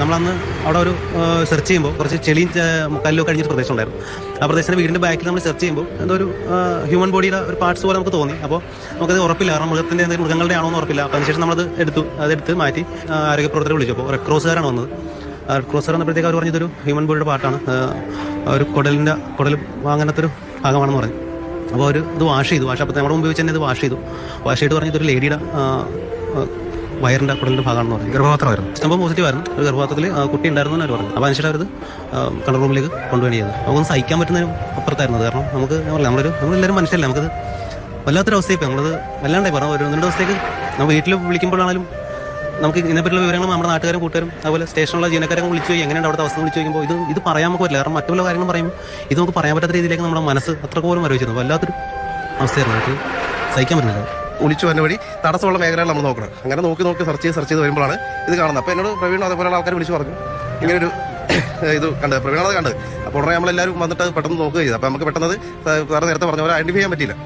നമ്മളന്ന് അവിടെ ഒരു സെർച്ച് ചെയ്യുമ്പോൾ കുറച്ച് ചെളിയും കല്ലൊക്കെ ഒരു പ്രദേശം ഉണ്ടായിരുന്നു ആ പ്രദേശത്തിന്റെ വീടിന്റെ ബാക്കിൽ നമ്മൾ സെർച്ച് ചെയ്യുമ്പോൾ എന്തോ ഒരു ഹ്യൂമൻ ബോഡിയുടെ ഒരു പാർട്സ് പോലെ നമുക്ക് തോന്നി. അപ്പോൾ നമുക്കത് ഉറപ്പില്ല. കാരണം മൃഗത്തിന്റെ എന്തെങ്കിലും മൃഗങ്ങളുടെ ആണോ എന്ന് ഉറപ്പില്ല. അപ്പോൾ അതിനുശേഷം നമ്മളത് എടുത്തു. അതെടുത്ത് മാറ്റി ആരോഗ്യ പ്രവർത്തകരെ വിളിച്ചു. അപ്പോൾ റെഡ് ക്രോസുകാരാണ് വന്നത്. റെഡ് ക്രോസുകാർ വന്നപ്പോഴത്തേക്ക് അവർ പറഞ്ഞതൊരു ഹ്യൂമൻ ബോഡിയുടെ പാർട്ടാണ് ഒരു കുടലിന്റെ കുടൽ അങ്ങനത്തെ ഒരു ഭാഗമാണെന്ന് പറഞ്ഞു. അപ്പോൾ അവർ ഇത് വാഷ് ചെയ്തു. വാഷ് അപ്പോൾ നമ്മുടെ മുമ്പ് വെച്ച് തന്നെ ഇത് വാഷ് ചെയ്തു. വാഷ് ചെയ്ത് പറഞ്ഞു ഇതൊരു ലേഡിയുടെ വയറിന്റെ കുടലിന്റെ ഭാഗമാണെന്ന് പറഞ്ഞു. ഗർഭപാത്രമായിരുന്നു. സംഭവം പോസിറ്റീവ് ആയിരുന്നു. ഒരു ഗർഭപാത്രത്തിൽ കുട്ടി ഉണ്ടായിരുന്നു അവർ പറഞ്ഞു. അപ്പോൾ അതിനുശേഷം അവർ കൺട്രോൾ റൂമിലേക്ക് കൊണ്ടുപോയി ചെയ്തത് നമുക്കൊന്ന് സഹിക്കാൻ പറ്റുന്നതിനും അപ്പുറത്തായിരുന്നു. കാരണം നമുക്ക് നമ്മളൊരു നമ്മളെല്ലാവരും മനുഷ്യല്ലേ നമുക്കത് വല്ലാത്തൊരു അവസ്ഥയായി നമ്മളത് വല്ലാണ്ടായി. പറഞ്ഞു ഒരു രണ്ടു ദിവസത്തേക്ക് നമ്മൾ വീട്ടിൽ വിളിക്കുമ്പോഴാണെങ്കിലും നമുക്ക് ഇതിനെപ്പറ്റിയുള്ള വിവരങ്ങൾ നമ്മുടെ നാട്ടുകാരും കൂട്ടുകാരും അതുപോലെ സ്റ്റേഷനിലുള്ള ജീവനക്കാരെ വിളിച്ചു എങ്ങനെയാണ് അവിടുത്തെ അവസ്ഥ വിളിച്ചു ചോദിക്കുമ്പോൾ ഇത് ഇത് പറയാൻ നമുക്ക് പറ്റില്ല. കാരണം മറ്റുള്ള കാര്യങ്ങൾ പറയുമ്പോൾ ഇത് നമുക്ക് പറയാൻ പറ്റാത്ത രീതിയിലേക്ക് നമ്മുടെ മനസ്സ് അത്ര പോലും വരവിച്ചിരുന്നു. വല്ലാത്തൊരു അവസ്ഥയായിരുന്നു. നമുക്ക് സഹിക്കാൻ പറ്റുന്നില്ല. ഒളിച്ചു വരുന്ന വഴി തടസ്സമുള്ള മേഖലകൾ നമ്മൾ നോക്കണം. അങ്ങനെ നോക്കി നോക്കി സെർച്ച് ചെയ്ത് സെർച്ച് ചെയ്ത് വരുമ്പോഴാണ് ഇത് കാണുന്നത്. അപ്പോൾ എന്നോട് പ്രവീൺ അതേപോലെ ആൾക്കാർ വിളിച്ച് പറഞ്ഞു. ഇങ്ങനൊരു ഇത് കണ്ടത് പ്രവീണത് കണ്ടത് അപ്പോൾ ഉടനെ നമ്മളെല്ലാവരും വന്നിട്ട് പെട്ടെന്ന് നോക്കുക ചെയ്തു. അപ്പോൾ നമുക്ക് പെട്ടെന്ന് സാറ് നേരത്തെ പറഞ്ഞ പോലെ ഐഡന്റിഫൈ ചെയ്യാൻ പറ്റിയില്ല.